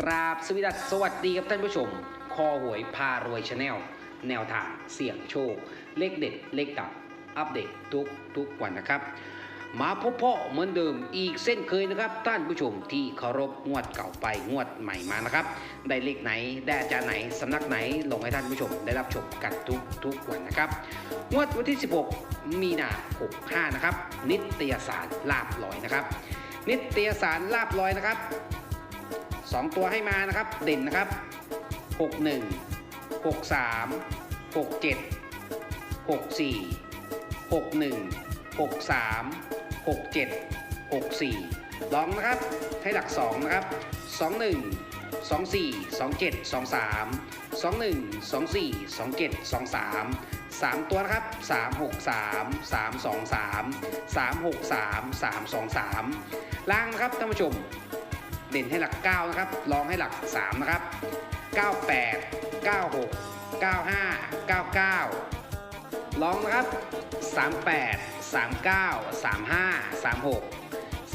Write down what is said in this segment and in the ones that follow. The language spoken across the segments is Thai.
กราบสวสดัสสวัสดีครับท่านผู้ชม คอหวยพารวยชาแนลแนวทางเสี่ยงโชค เลขเด็ด เลขดับ อัปเดตทุกทุกวันนะครับ มาพบพ่อเหมือนเดิมอีกเส้นเคยนะครับ ท่านผู้ชมที่เคารพงวดเก่าไปงวดใหม่มานะครับ ได้เลขไหน ได้อาจารย์ไหน สำนักไหนลงให้ท่านผู้ชมได้รับชมกันทุกทุกวันนะครับงวดวันที่ 16 มีนา65นะครับนิตยสารลาบลอยนะครับ นิตยสารลาบลอยนะครับ สองตัวให้มานะครับเด่นนะครับ 61 63 67 64 61 63 67 64 ลองนะครับให้หลัก 2 นะครับ 21 24 27 23 21 24 27 23 3 ตัวนะครับ 363 323 363 323 ล่างนะครับท่านผู้ชม เด่นให้หลัก 9 นะครับ รองให้หลัก 3 นะครับ 98 96 95 99 รองนะครับ 38 39 35 36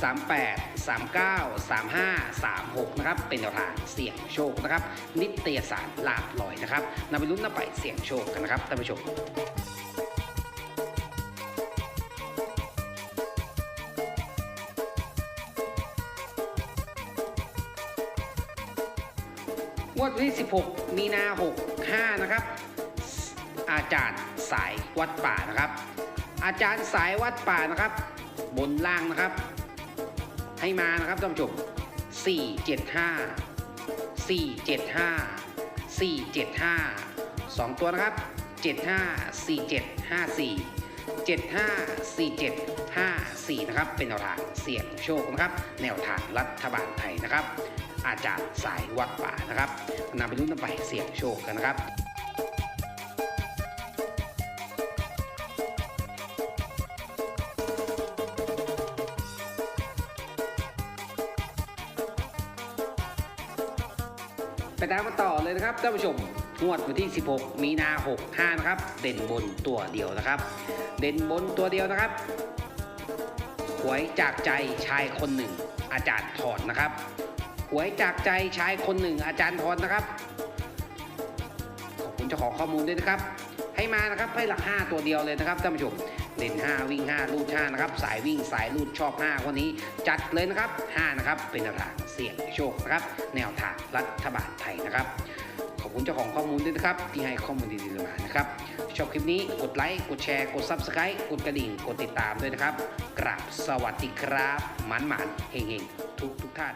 38 39 35 36 นะครับ เป็นแนวทางเสี่ยงโชคนะครับ นิตยสารลาบลอยนะครับนำไปลุ้นนำไปเสี่ยงโชคกันนะครับท่านผู้ชม งวดวันที่ 16 มีนา65 นะครับ อาจารย์สายวัดป่านะครับ อาจารย์สายวัดป่านะครับ บนล่างนะครับ ให้มานะครับท่านผู้ชม 475 475 475 2 ตัวนะครับ 75 754754 นะครับ เป็นแนวทางเสี่ยงโชคนะครับ แนวทางรัฐบาลไทยนะครับ อาจารย์สายวัดป่านะครับนำไปรุ่นนำไปเสี่ยงโชคกันนะครับไปตามกันต่อเลยนะครับท่านผู้ชม งวดวันที่ 16 มีนา 65 นะครับ เด่นบนตัวเดียวนะครับ เด่นบนตัวเดียวนะครับ หวยจากใจชายคนหนึ่ง อาจารย์ถอนนะครับ หวยจากใจชายคนหนึ่ง อาจารย์ถอนนะครับ ขอบคุณเจ้าของข้อมูลด้วยนะครับ ให้มานะครับให้หลัก 5 ตัวเดียวเลยนะครับท่านผู้ชมเด่น5 วิ่ง 5 ลูด5นะครับ สายวิ่งสายลูดชอบ 5 วันนี้ จัดเลยนะครับ 5 นะครับ เป็นทางเสี่ยงโชคนะครับ แนวทางรัฐบาลไทยนะครับ ขอบคุณเจ้าของข้อมูลด้วยนะครับ ที่ให้ข้อมูลดีๆมานะครับ ชอบคลิปนี้กดไลค์ กดแชร์ กด Subscribe กดกระดิ่ง กดติดตามด้วยนะครับ กราบสวัสดีครับหมันหมันๆเฮงๆทุกทุกท่าน